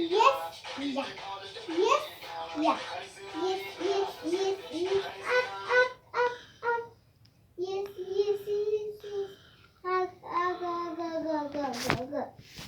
Yes, yeah. Yes, yeah. Yes, yes, yes, yes. Up, up, up, up. Yes, yes, yes, yes. Up, up, up, up, up, up, up.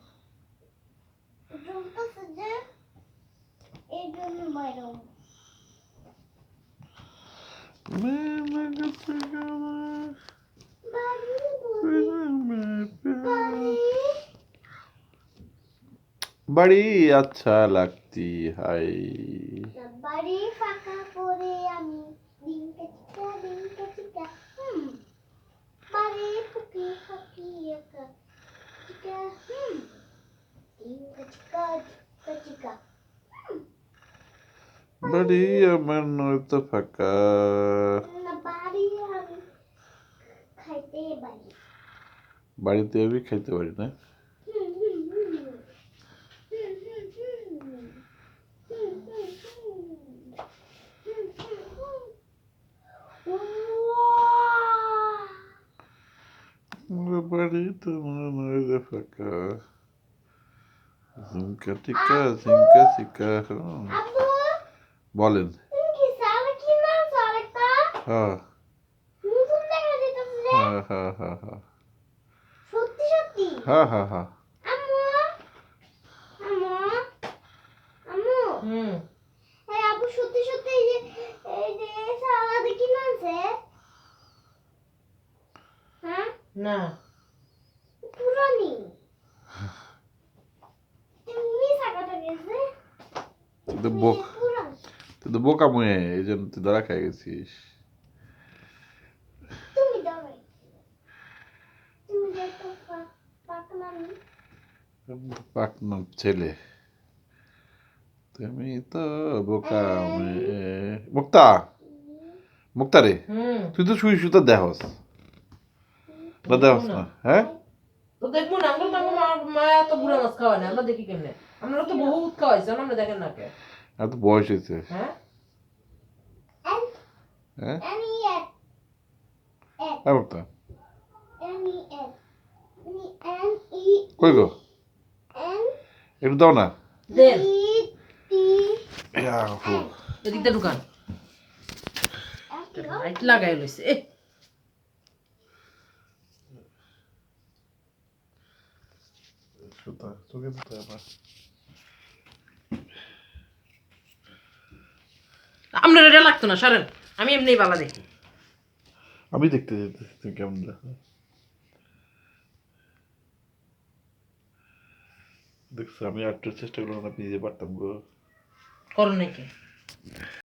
numarım. Benim kutsakalım. বাড়ি আচ্ছা লাগতি, high বাড়ি ফাঁকা করে আমি ডিঙ্কা চিকা ডিঙ্কা চিকা হুম বাড়ি ফুকি ফাঁকি একা চিকা হুম ডিঙ্কা চিকা চিকা চিকা Maria, mano, esta para acá. বাড়িতে আমি খাইতে পারি না Barbarito, mano, olha pra cá. Zinca, tica, zinca, tica. বলেন। হ্যাঁ। হ্যাঁ হ্যাঁ হ্যাঁ হ্যাঁ। সত্যি সত্যি? হ্যাঁ হ্যাঁ হ্যাঁ। আম্মু আম্মু আম্মু। হুম। হ্যাঁ হ্যাঁ? না। পুরানি। তুমি সাকাটা গেছে। তুই তো বোক পুরান তুই তো বোকা মুয়ে এই জন্য তুই ধরা খাই গেছিস। পাকনামি ছেলে। তুমি তো বোকা মুক্তা? মুক্তা রে? তুই তো শুই শুতে দেহস না দেহস না হ্যাঁ? তো দেখব না আমরা তো আমার মা- মা এত বুড়া মাছ খাওয়ায় না আমরা দেখি কেমনে? আমরা তো বহুত খাওয়াইছি আমরা দেখেন না কে। এত বয়স হয়েছে। হ্যাঁ? হ্যাঁ? হ্যাঁ বক্তা কই গো? একটু দাও না। এদিকটা ঢুকান। লাইট লাগাই লইছে। সুতা তোকে দিতে আবার আপনার এটা লাগতো না সারেন। আমি এমনিই বালা দেখি। আমি দেখতে যেতে তুই কেমন দেখো। দেখছ আমি আটটার চেষ্টা করলাম আপনি যে পারতাম গো। করো নাকি?